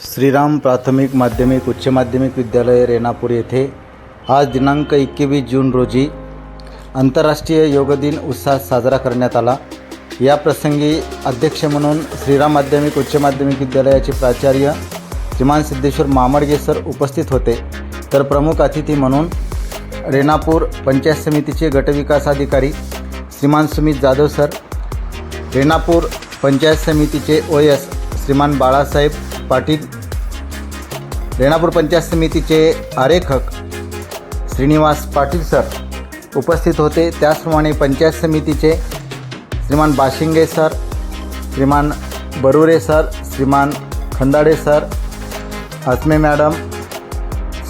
श्रीराम प्राथमिक माध्यमिक उच्च माध्यमिक विद्यालय रेणापूर येथे आज दिनांक एकवीस जून रोजी आंतरराष्ट्रीय योग दिन उत्साहात साजरा करण्यात आला. या प्रसंगी अध्यक्ष म्हणून श्रीराम माध्यमिक उच्च माध्यमिक विद्यालयाचे प्राचार्य श्रीमान सिद्धेश्वर मामडगे सर उपस्थित होते. तर प्रमुख अतिथी म्हणून रेणापूर पंचायत समितीचे गटविकास अधिकारी श्रीमान सुमित जाधव सर रेणापूर पंचायत समितीचे ओ एस श्रीमान बाळासाहेब पाटील रेणापूर पंचायत समितीचे आरेखक श्रीनिवास पाटील सर उपस्थित होते. त्याचप्रमाणे पंचायत समितीचे श्रीमान बाशिंगे सर श्रीमान बरुरे सर श्रीमान Khandade sir Atme madam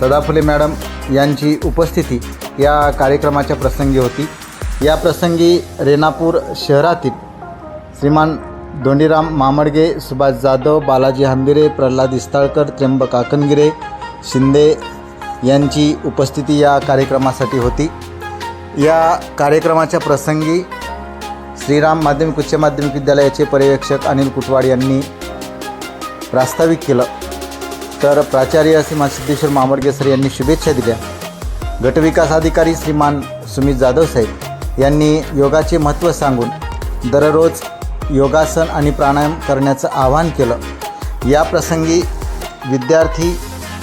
Sadaphule madam यांची उपस्थिती या कार्यक्रमाच्या प्रसंगी होती. या प्रसंगी रेणापूर शहरातील श्रीमान दोंडीराम मामडगे सुभाष जाधव बालाजी हंबिरे प्रल्हाद इस्ताळकर त्र्यंबक काकणगिरे शिंदे यांची उपस्थिती या कार्यक्रमासाठी होती. या कार्यक्रमाच्या प्रसंगी श्रीराम माध्यमिक उच्च माध्यमिक विद्यालयाचे पर्यवेक्षक अनिल कुटवाड यांनी प्रास्ताविक केलं. तर प्राचार्य श्रीमान सिद्धेश्वर मामडगे सर यांनी शुभेच्छा दिल्या. गटविकास अधिकारी श्रीमान सुमित जाधव साहेब यांनी योगाचे महत्त्व सांगून दररोज योगासन आणि प्राणायाम करण्याचं आवाहन केलं. या प्रसंगी विद्यार्थी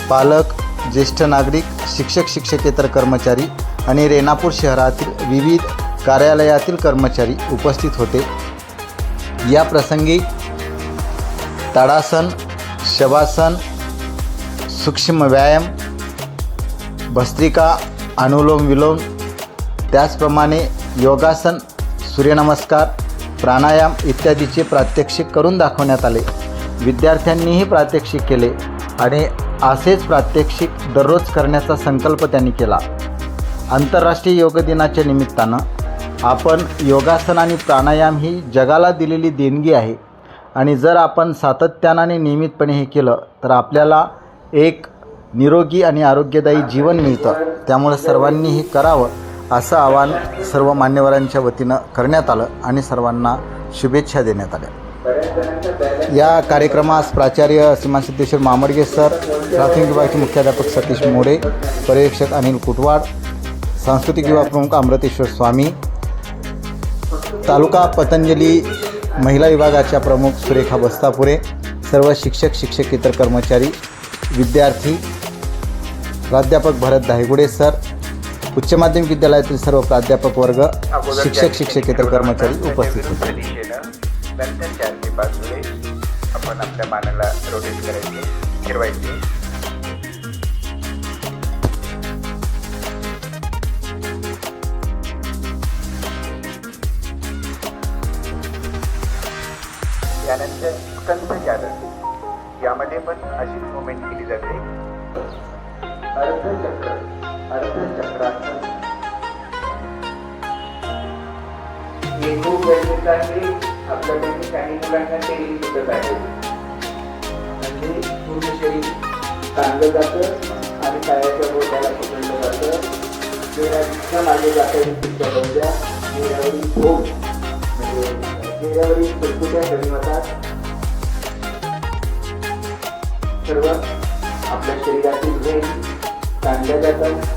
पालक ज्येष्ठ नागरिक शिक्षक शिक्षकेतर कर्मचारी आणि रेणापूर शहरातील विविध कार्यालयातील कर्मचारी उपस्थित होते. या प्रसंगी ताडासन शवासन सूक्ष्म व्यायाम भस्त्रिका अनुलोम विलोम त्याचप्रमाणे योगासन सूर्यनमस्कार प्राणायाम इत्यादीचे प्रात्यक्षिक करून दाखवण्यात आले. विद्यार्थ्यांनीही प्रात्यक्षिक केले आणि असेच प्रात्यक्षिक दररोज करण्याचा संकल्प त्यांनी केला. आंतरराष्ट्रीय योग दिनाच्या निमित्तानं आपण योगासन आणि प्राणायाम ही जगाला दिलेली देणगी आहे आणि जर आपण सातत्यानं आणि नियमितपणे हे केलं तर आपल्याला एक निरोगी आणि आरोग्यदायी जीवन मिळतं. त्यामुळे सर्वांनी हे करावं. असं आवाहन सर्व मान्यवरांच्या वतीनं करण्यात आलं आणि सर्वांना शुभेच्छा देण्यात आल्या. या कार्यक्रमास प्राचार्य श्रीमान सिद्धेश्वर मामडगे सर प्राथमिक विभागाचे मुख्याध्यापक सतीश मोरे पर्यवेक्षक अनिल कुटवाड सांस्कृतिक विभाग प्रमुख अमृतेश्वर स्वामी तालुका पतंजली महिला विभागाच्या प्रमुख सुरेखा बस्तापुरे सर्व शिक्षक शिक्षकेतर कर्मचारी विद्यार्थी प्राध्यापक भरत धायगुडे सर उच्च माध्यमिक विद्यालयातील सर्व प्राध्यापक वर्ग शिक्षक शिक्षकेतर कर्मचारी उपस्थित होते. दिशेनं नंतर चार ते पाच वेळेस आपण आपल्या मानाला रोटेट करायचे फिरवायचे. यामध्ये पण अशीच मुवमेंट केली जाते. अर्धचक्र अर्धचक्रासन हे खूप गरजेचं आहे. आपल्यापैकी काही मुलांना ते सुचत आहे. म्हणजे पूर्ण शरीर चांगलं जातं आणि पायाच्या बोटाला पकडलं जातं. चेहरा इतका मागे जातं तितक्या बंद्या चेहऱ्यावरील भोग म्हणजे चेहऱ्यावरील कुटकुट्या कमी होतात. सर्व आपल्या शरीरातील वेग चांगल्या जातात.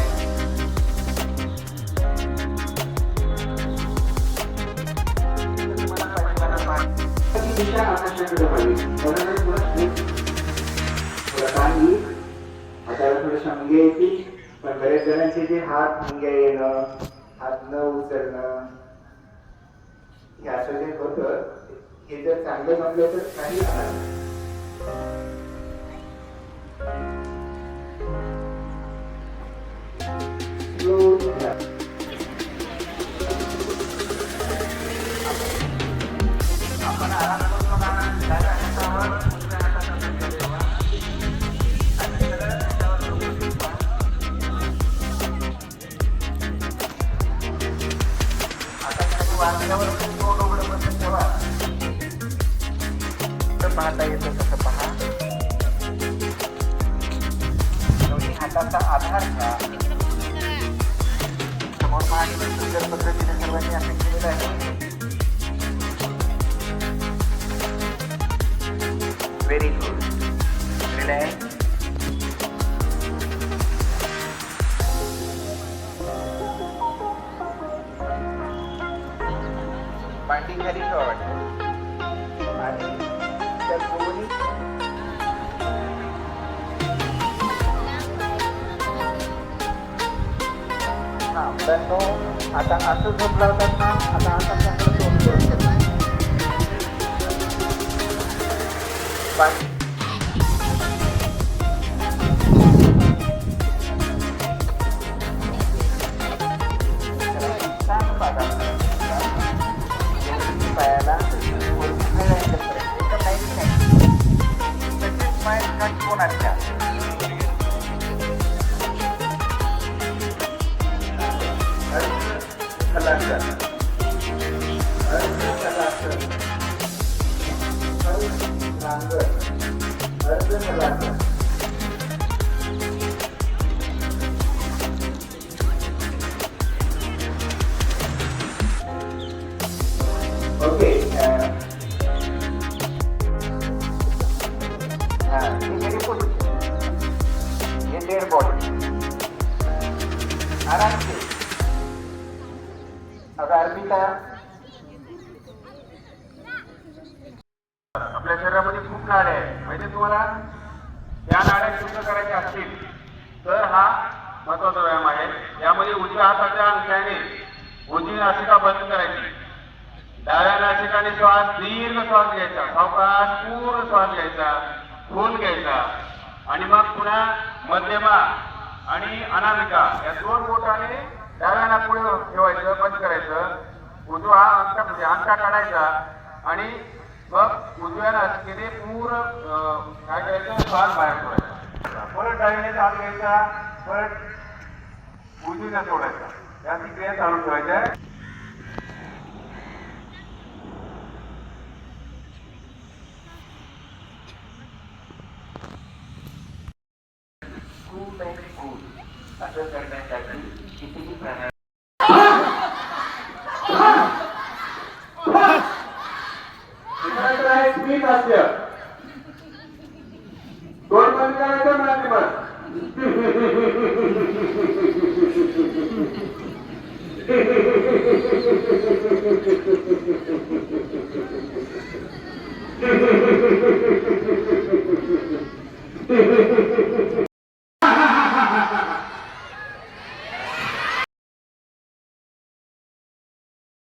दिशा आकाशाकडे पाहिजे म्हणूनच तुला स्लिप थोडा काही हाताला थोडं शंगे येतील पण बऱ्याच जणांचे जे हात मुंग्या येणं हात न उचलणं हे असं जे होतं हे जर चांगलं जमलं तर काही दोन्ही आधार घ्या समोर मांडणं सुंदर पद्धतीने सर्वांनी असं केलेलं आहे. व्हेरी गुड रिलॅक्स हा मुलांनो आता असं झोप लावतात ना आता आता चांगलं तोंड करून घ्या. Okay. Uh, uh, in their body. Uh, Arpita आपल्या शरीरामध्ये खूप नाड्या आहेत म्हणजे तुम्हाला? या नाड्या शुद्ध करायच्या असतील तर हा महत्त्वाचा व्यायाम आहे. यामध्ये उजव्या हाताच्या अंगठ्याने उजवी नाशिका बंद करायची. डाव्या नाशिकाने श्वास दीर्घ श्वास घ्यायचा. सावकाश पूर्ण श्वास घ्यायचा खोल घ्यायचा. आणि मग पुन्हा मध्यमा आणि अनामिका या दोन बोटाने डाव्या नाकपुढे ठेवायचं बंद करायचं. उजवा अंगठा म्हणजे अंगठा काढायचा. आणि मग उजव्या नासिकेने पूर्ण काय करायचं? श्वास बाहेर सोडायचा. परत डावीने हात घ्यायचा परत उजवीने सोडायचा. याची क्रिया चालू ठेवायच्या